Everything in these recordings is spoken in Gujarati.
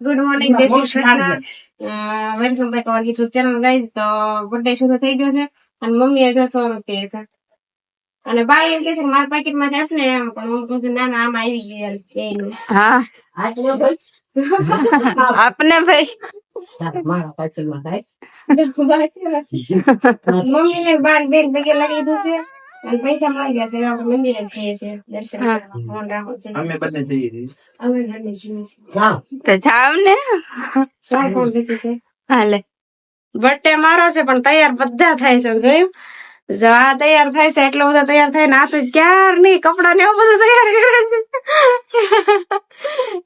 Good morning Jai Shri Krishna. Welcome back our YouTube channel guys તો બર્થડે શરૂ થઈ ગયો છે. અને મમ્મીએ જો સો રૂપિયા હતા અને ભાઈ એમ કે છે કે મારા પેકેટ જ આપ ને એમ પણ હું કીધું ના ના આમ આવી ગયા હા. આપને ભાઈ. મમ્મી ને બાર બેન ભેગે લાગી લીધું છે. અને પૈસા મળી ગયા છે. આપણે મંદિરે જઈએ છીએ. દર્શન ફોન રાખો છે. અમે બંને જઈએ છીએ. અમે બંને જઈએ છીએ. તો જાવ ને. ટ્રાય કોણ બેસી છે? હાલે બર્થડે મારો છે પણ તૈયાર બધા થાય છે. જોયું? જો આ તૈયાર થાય છે એટલો બધો તૈયાર થાય ને આ તો ક્યાર નહીં. કપડા ને એવું બધું તૈયાર કરે છે.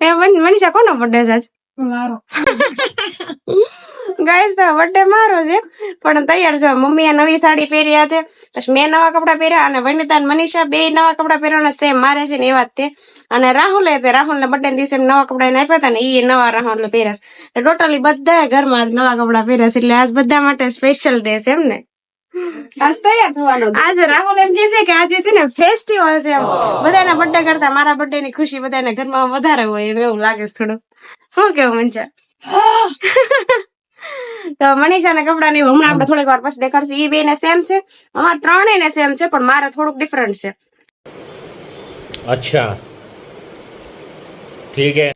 એ મનીષા કોનો બર્થડે છે આજ? ગાઈસ તો બર્થડે મારો છે. પણ તૈયાર છો મમ્મીએ નવી સાડી પહેર્યા છે. પછી મેં નવા કપડા પહેર્યા અને વનિતા અને મનીષા બે નવા કપડા પહેરવાના સેમ મારે છે ને એવા જ તે. અને રાહુલે તે રાહુલ ને બર્થડે દિવસે નવા કપડા આપ્યા હતા ને એ નવા રાહુલ પહેર્યા છે. ટોટલી બધા ઘરમાં આજ નવા કપડા પહેર્યા છે. એટલે આજ બધા માટે સ્પેશિયલ ડે છે એમ ને. આજ તૈયાર થવાનો આજે રાહુલ એમ કહે છે કે આજે છે ને ફેસ્ટિવલ છે બધાના બર્થડે કરતા મારા બર્થડે ની ખુશી બધાના ઘરમાં વધારે હોય એમ એવું લાગે છે થોડું શું કેવું મનસા તો મનીષા ના કપડા ની હમણાં આપણે થોડીક વાર પછી દેખાડશું. એ બે ને સેમ છે. અમારા ત્રણેય ને સેમ છે પણ મારે થોડુંક ડિફરન્ટ છે. અચ્છા. ઠીક હે.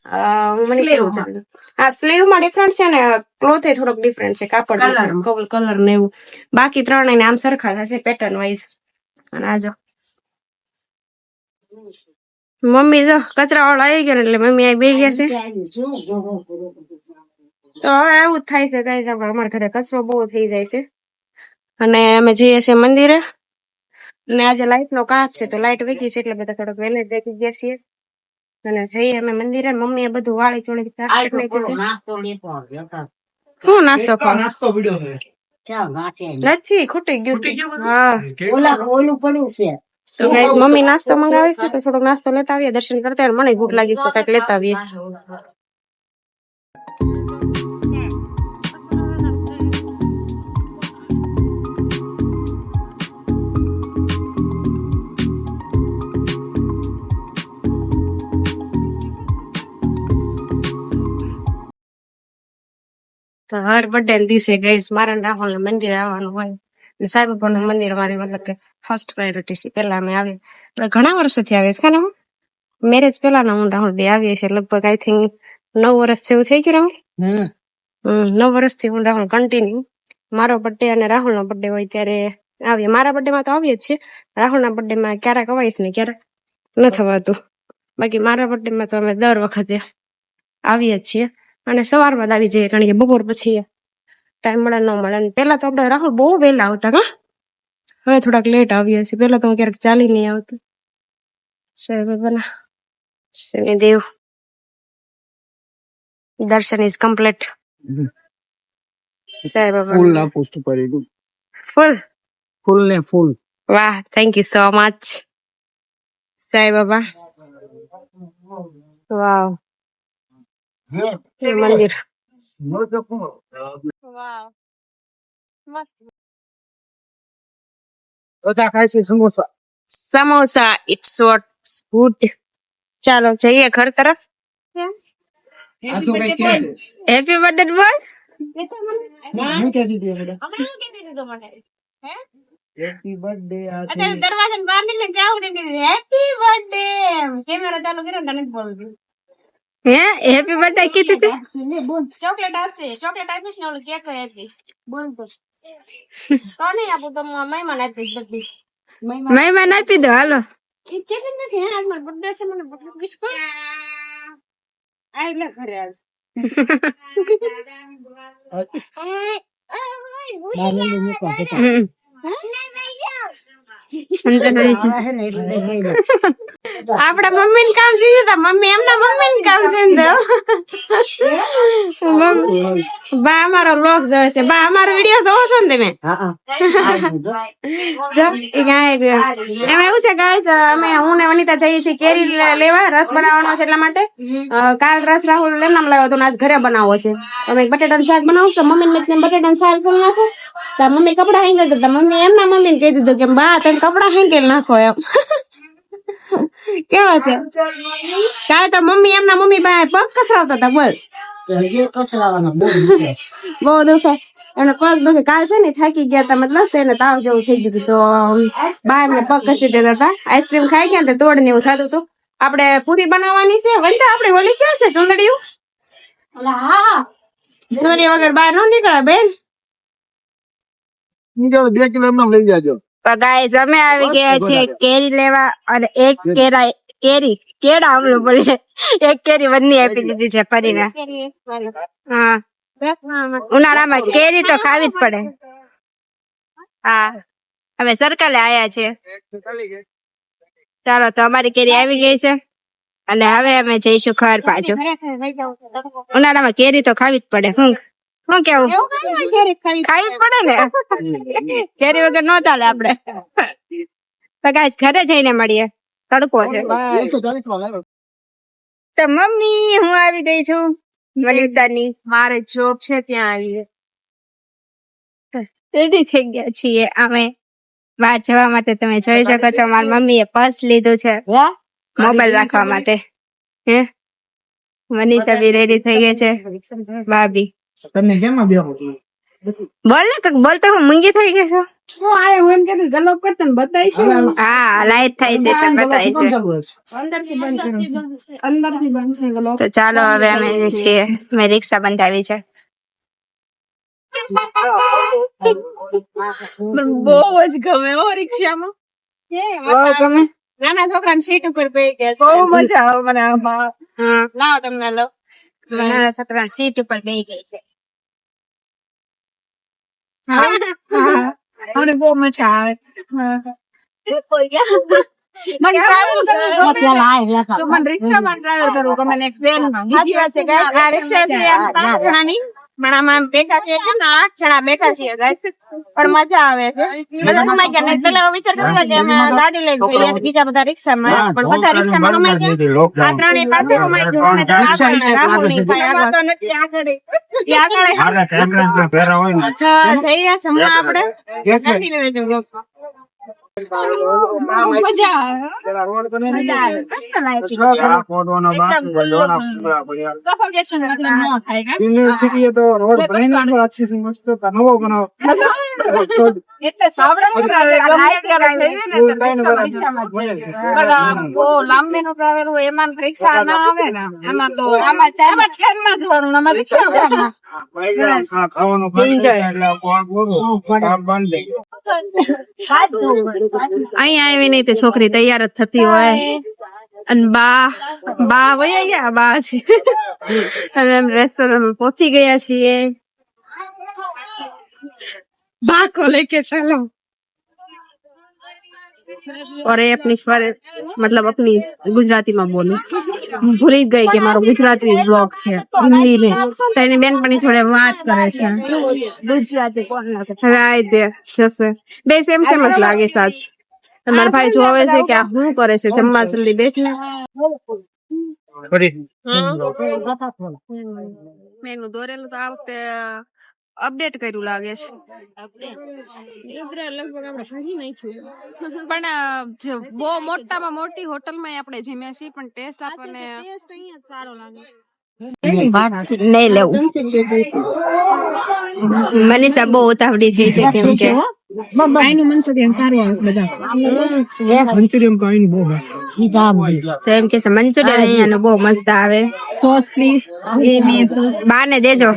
હા સ્લીવમાં ડિફરન્ટ છે ને ક્લોથ એ થોડોક ડિફરન્ટ છે કાપડ કલર કલર ને એવું. બાકી ત્રણેય ને આમ સરખા થશે પેટર્ન વાઇઝ અને આજો મમ્મી જો કચરા વાળો આવી ગયા ને એટલે મમ્મી આ બે ગયા છે. તો હવે એવું જ થાય છે કઈ અમારા ઘરે કચરો બહુ થઈ જાય છે. અને અમે જઈએ છીએ મંદિરે. અને આજે લાઇટ નો કાપ છે તો લાઈટ વેગી છે એટલે બધા થોડોક વહેલે દેખી ગયા છીએ. અને જઈએ અમે મંદિરે. મમ્મી એ બધું વાળી ચોળી. શું નાસ્તો ખાવ નાસ્તો નથી ખૂટી ગયું હા. ઓલા ઓલું પડ્યું છે. તો મમ્મી નાસ્તો મંગાવે છે તો થોડોક નાસ્તો લેતા આવીએ? દર્શન કરતા. મને ભૂખ લાગી છે તો કંઈક લેતા આવીએ. તો હર બર્થડે દિવસે ગઈશ મારા રાહુલ મંદિર મંદિરે આવવાનું હોય. સાંઈ બાબાનું મંદિર મારી મતલબ કે ફર્સ્ટ પ્રાયોરિટી છે પેલા અમે આવીએ. ઘણા વર્ષોથી આવીએ છીએ ને મેરેજ પેલા હું રાહુલ બે આવીએ છીએ લગભગ આઈ થિંક નવ વર્ષ જેવું થઈ ગયું રાહુલ. નવ વર્ષથી હું રાહુલ કન્ટિન્યુ મારો બર્થડે અને રાહુલ નો બર્થડે હોય ત્યારે આવીએ. મારા બર્થડે માં તો આવીએ જ છીએ. રાહુલ ના બર્થડે માં ક્યારેક અવાઈશ ને ક્યારેક? ન થવાતું. બાકી મારા બર્થડે માં તો અમે દર વખતે આવીએ જ છીએ. અને સવારમાં જ આવી જઈએ કારણ કે બપોર પછી ટાઈમ મળે ન મળે. અને પેલા તો આપણે રાહુલ બહુ વહેલા આવતા હા? હવે થોડાક લેટ આવીએ છીએ. પેલા તો હું ક્યારેક ચાલી નહીં આવતું. સાંઈ શનિ શનિદેવ. દર્શન ઇઝ કમ્પ્લીટ ફૂલ ના પોસ્ટ પર ફૂલ? ફૂલ ને ફૂલ. વાહ thank you so much Sai Baba wow. મંદિર. વાવ મસ્ત બધા ખાય છે samosa samosa it's what good ચાલો જઈએ ઘર તરફ હેપી બર્થડે બોલ હેપી બર્થડે અત્યારે દરવાજા બહાર નીકળે ત્યાં હેપી બર્થડે કેમેરા ચાલુ કર્યો ને તને જ બોલતું હે હેપી બર્થડે કીધું તે ચોકલેટ આપશે ચોકલેટ આપીશ ને ઓલું કેક આપીશ બોલ તો તો નહીં આપું તો મહેમાન આપીશ બધી મહેમાન આપી દો હાલો જ નથી હે આજ મારો બર્થડે છે મને બર્થડે વિશ કર આ એટલે ઘરે આજ આવી જા. આપડા મમ્મી ને કામ છે તો મમ્મી એમના મમ્મી ને કામ છે ને બા અમારો બ્લોગ જોવે છે. બા અમારો વીડિયો જોવો છો ને તમે. એમાં એવું છે ગાય અમે હું ને વનિતા જઈએ છીએ કેરી લેવા રસ બનાવવાનો છે એટલા માટે. કાલ રસ રાહુલ એમ નામ લાવ્યો હતો આજ ઘરે બનાવવો છે. તમે બટેટાનું શાક બનાવો તો મમ્મી ને બટેટાનું શાક કરી નાખો તો મમ્મી કપડા હેંગલ કરતા મમ્મી એમના મમ્મી ને કહી દીધું કે બા તને કપડા હેંગેલ નાખો એમ કેવા છે કાલે તો મમ્મી એમના મમ્મી બા પગ કસરાવતા હતા બોલ બહુ દુખે. એને પગ દુખે કાલ છે ને થાકી ગયા હતા મતલબ તેને એને તાવ જેવું થઈ ગયું તો બા એમને પગ કસી દેતા હતા આઈસ્ક્રીમ ખાઈ ગયા ને તોડ ને એવું થતું હતું આપણે પૂરી બનાવવાની છે વંતા આપણે ઓલી ક્યાં છે ચુંદડીયું ચુંદડી વગર બહાર ન નીકળે બેન બે કિલો એમને લઈ જાજો. તો ગાઈસ અમે આવી ગયા છે કેરી લેવા અને એક કેરા કેરી કેળા આમલું પડે છે. એક કેરી બંને આપી દીધી છે ફરીને. હા. ઉનાળામાં કેરી તો ખાવી જ પડે. હા. અમે સર્કલે આયા છે ચાલો તો અમારી કેરી આવી ગઈ છે. અને હવે અમે જઈશું ઘર પાછું. ઉનાળામાં કેરી તો ખાવી જ પડે હું શું કેવું? ખાવી જ પડે ને? કેરી વગર ન ચાલે આપડે. તો ગાઈસ ઘરે જઈને મળીએ. તડકો છે. તો મમ્મી હું આવી ગઈ છું. મનીષાની મારે જોબ છે ત્યાં આવી રેડી થઈ ગયા છીએ અમે. બહાર જવા માટે તમે જોઈ શકો છો. મારી મમ્મીએ પર્સ લીધું છે. મોબાઈલ રાખવા માટે. હે? મનીષા બી રેડી થઈ ગઈ છે. ભાભી. તમને કેમાં બેહો બોલ ને કંઈક બોલતો હું મૂંગી થઈ ગઈ છું? શું આયો હું એમ કે ગલોપ કરતો ને બતાવીશ હા લાઈટ થાય છે તો બતાય છે. અંદરથી બંધ કરો અંદરથી બંધ છે ગલોપ. તો ચાલો હવે અમે જે છીએ મેં રિક્ષા બંધાવી છે. બહુ જ ગમે હો રિક્ષામાં. બહુ ગમે. નાના છોકરાને સીટ ઉપર બેસી ગયા બહુ મજા આવે મને આમાં. હા લાવો તમને લો નાના છોકરા સીટ ઉપર બેસી ગઈ છે મને બહુ મજા આવે મને ટ્રાવેલ કરવું ગમે મને રિક્ષામાં ટ્રાવેલ કરવું ગમે ને ટ્રેન રિક્ષા છે પણ આમાં ભેગા છીએ કે ને આઠ જણા બેઠા છીએ પણ મજા આવે છે. બધા સમાઈ ગયા ને પેલા વિચાર કરતા કે અમે ગાડી લઈને જઈએ બીજા બધા રિક્ષામાં પણ બધા રિક્ષામાં ગયા. આ ત્રણે પાસે ગયા. આગળ. આગળ. આગળ આપણે. यूनिवर्सिटी है तो रोड ब्रेन अच्छे से मस्त अनुभव बनाओ જઈએ ને travel હોય એમાં રિક્ષા ના આવે ને એમાં તો આમાં ટ્રેનમાં જવાનું ને આમાં રિક્ષામાં. ખાવાનું અહીંયા આવીને તે છોકરી તૈયાર જ થતી હોય. અને બા બા વયા ગયા બા છે અને રેસ્ટોરન્ટ પહોંચી ગયા છીએ. બા को लेके चलो और ये अपनी स्वर मतलब अपनी गुजराती में बोलूं હું ભૂલી જ ગઈ કે મારો ગુજરાતી બ્લોગ છે હિન્દી ને તો એની બેનપણી જોડે વાત કરે છે ગુજરાતી કોણ હવે આ દે જશે બે સેમ સેમ જ લાગે સાચ મારા ભાઈ જોવે છે કે આ શું કરે છે જમવા જલ્દી બેઠ ને મેનું દોરેલું તો આ વખતે અપડેટ કર્યું લાગે છે. પણ અ, જો બહુ મોટામાં મોટી હોટલમાં આપણે જમ્યા છીએ પણ ટેસ્ટ આપણને નહીં લેવું. મનીષા બહુ ઉતાવળી થઈ છે કેમ કે આઈનું મંચુરિયન સારું આવે છે બધા. મંચુરિયન કાઈ બહુ બીજા આમ હોય. તો એમ કે છે મંચુરિયન અહીંયાનું બહુ મસ્ત આવે. સોસ પ્લીઝ એ મે સોસ બાને દેજો.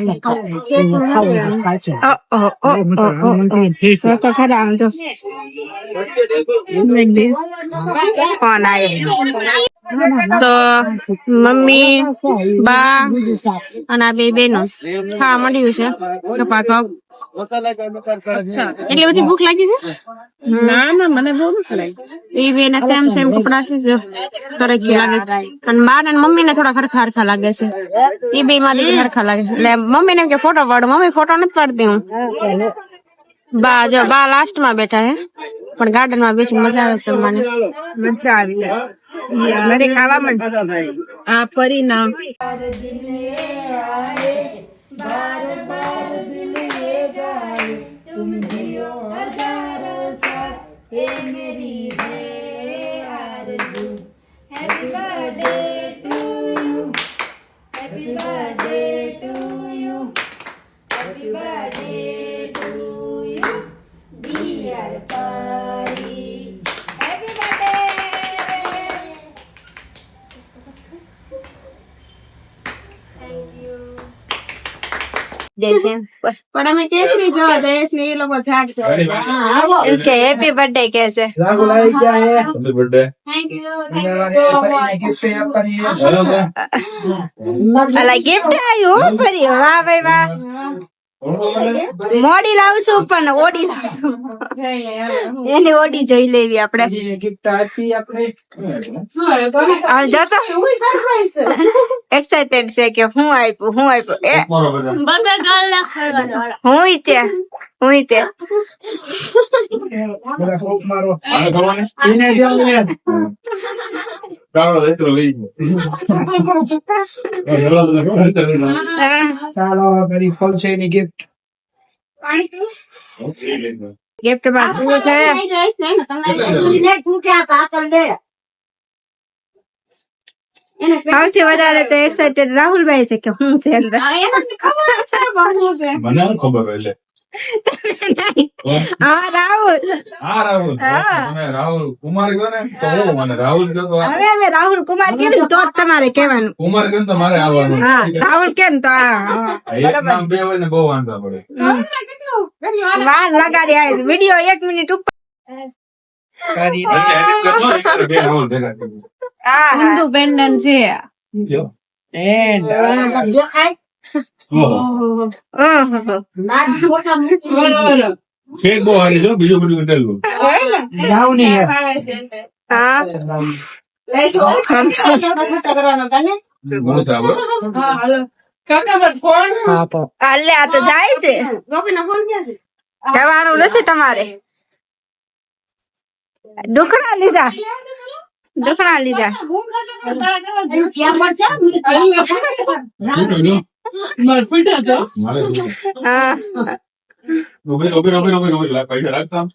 ઓ ઓ ઓ ઓ ઓ જો તો ખરા આમ જો ફોન આવ્યો તો મમ્મી બા. અને આ બે બેનો ખાવા મળ્યું છે. કપા કપ એટલી બધી ભૂખ લાગી છે? ના ના મને બહુ નથી લાગ્યું એ બે સેમ સેમ કપડા છે જો લાગે બા ને મમ્મી ને થોડા ખરખા હરખા લાગે છે. એ બે માં દીકરી હરખા લાગે એટલે મમ્મી ને કે ફોટો પાડો. મમ્મી ફોટો નથી પાડતી હું. બા જો બા લાસ્ટમાં બેઠા હે પણ ગાર્ડનમાં બેસી મજા આવે જમવાની. મજા આવી મારે ખાવા મન આ પરીના Amen. પણ અમે કેસરી જોવા જઈએ છીએ એ લોકો ઝાડ જોવા કે હેપી બર્થડે કે છે રાહુલ આવી ગયા હે. Happy birthday. થેન્ક યુ પરીને gift આપવાની હે. અલા ગિફ્ટ આવ્યું ફરી. વાહ ભાઈ વાહ. મોડી લાવશું પણ ઓડી લાવશું. એની ઓડી જોઈ લેવી આપણે. જતો એક્સાઇટેડ છે કે હું આપ્યું હું આપ્યું એ હું ત્યાં હું તે. ખાવાની? એને દેવું ને ચાલો, ફરી ખોલશે એની gift ગિફ્ટમાં શું છે સૌથી વધારે તો એક્સાઇટેડ રાહુલભાઈ છે કે હું છે અંદર મને શું ખબર હોય હા રાહુલ. હા. રાહુલ કુમાર કહો ને તો હું મને રાહુલ કહો તો હવે રાહુલ કુમાર કેમ? તો તમારે કહેવાનું. કુમાર કહો તો મારે આવવાનું. હા રાહુલ કેમ તો? એક નામ બે હોય ને બહુ વાંધો પડે. વાર લગાડી આવી વીડિયો એક મિનિટ ઉપર. પેન્ડન છે. જો. ઓહો. ઓહો. કેક બહુ હારી છે બીજું બધું કરેલું brownie હે. હા. ઘણું ચાલો હા તો અલે આ તો જાય છે. જવાનું નથી તમારે. દુખણા લીધા. દુખણા લીધા. હા. ઊભી ઊભી ઊભી ઊભી ઊભી લા, પૈસા રાખતા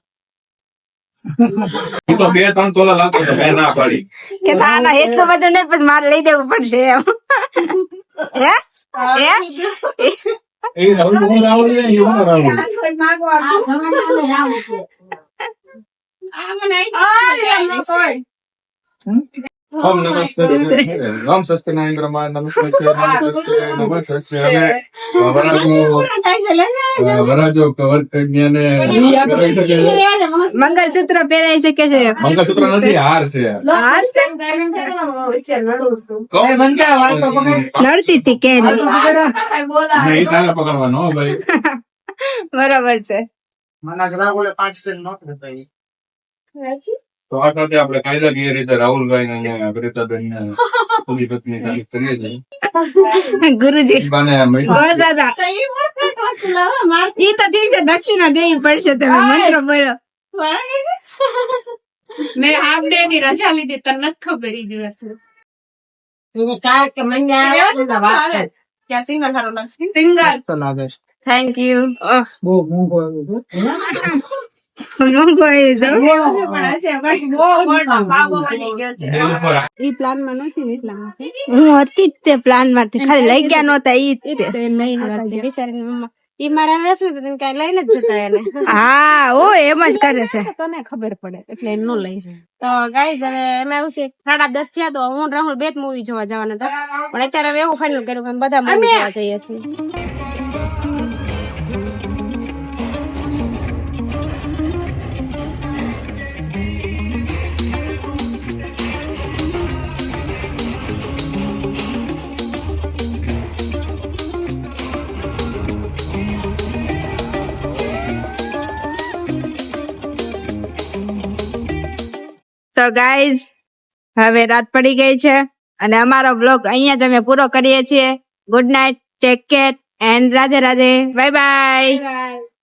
ઈ તો બે ત્રણ તોલા લાગતો તો મેં ના પાડી કે ના ના એટલું બધું નહીં પછી મારે લઈ દેવું પડશે એમ હે હે એ રાહુલ હું રાહુલ ને હું રાહુલ ઓમ નમસ્તે ઓમ સ્વસ્તિ નાઇન્દ્રમાં નમસ્તે નમસ્તે નમસ્તે અમે વરાજો વરાજો કવર કન્યાને કરી શકે છે મંગળસૂત્ર પહેરાઈ શકે છે મંગળસૂત્ર નથી હાર નડતી હતી કે પકડવાનો ભાઈ બરાબર છે મને પાંચ નોટ બતાવી તો આ સાથે આપણે કાયદાકીય રીતે રાહુલભાઈ ને પ્રીતાબેન ને પૂરી પત્ની તારીફ કરીએ છીએ. ગુરુજી. દાદા. ઈ તો ઠીક દક્ષિણા દેવી પડશે તમે મંત્ર બોલો. મેં હાફ ડે ની રજા લીધી તને નથી ખબર એ દિવસ. ક્યાં સિંગલ સારું લાગશે. સિંગર તો લાગે થેન્ક યુ બહુ મોંઘો આવ્યો એ ઈ પ્લાનમાં નથી ને એટલા માટે હું હતી જ તે પ્લાનમાંથી ખાલી લઈ ગયા નહોતા ઈ જ તે. તે નહીં બિચારીની મમ્મા ઈ મારા રસમ કઈ લઈને જ જતા એને. હા ઓ એમ જ કરે છે. તને ખબર પડે એટલે એમ નો લઈ જાય. તો ગાઈઝ હવે એમાં એવું છે સાડા દસ થયા તો હું રાહુલ બે જ મૂવી જોવા જવાના હતા. પણ અત્યારે હવે એવું ફાઇનલ કર્યું કે બધા મૂવી જોવા જઈએ છીએ. તો ગાઈઝ હવે રાત પડી ગઈ છે અને અમારો બ્લોગ અહીંયા જ અમે પૂરો કરીએ છીએ. Good night take care and Radhe Radhe. Bye bye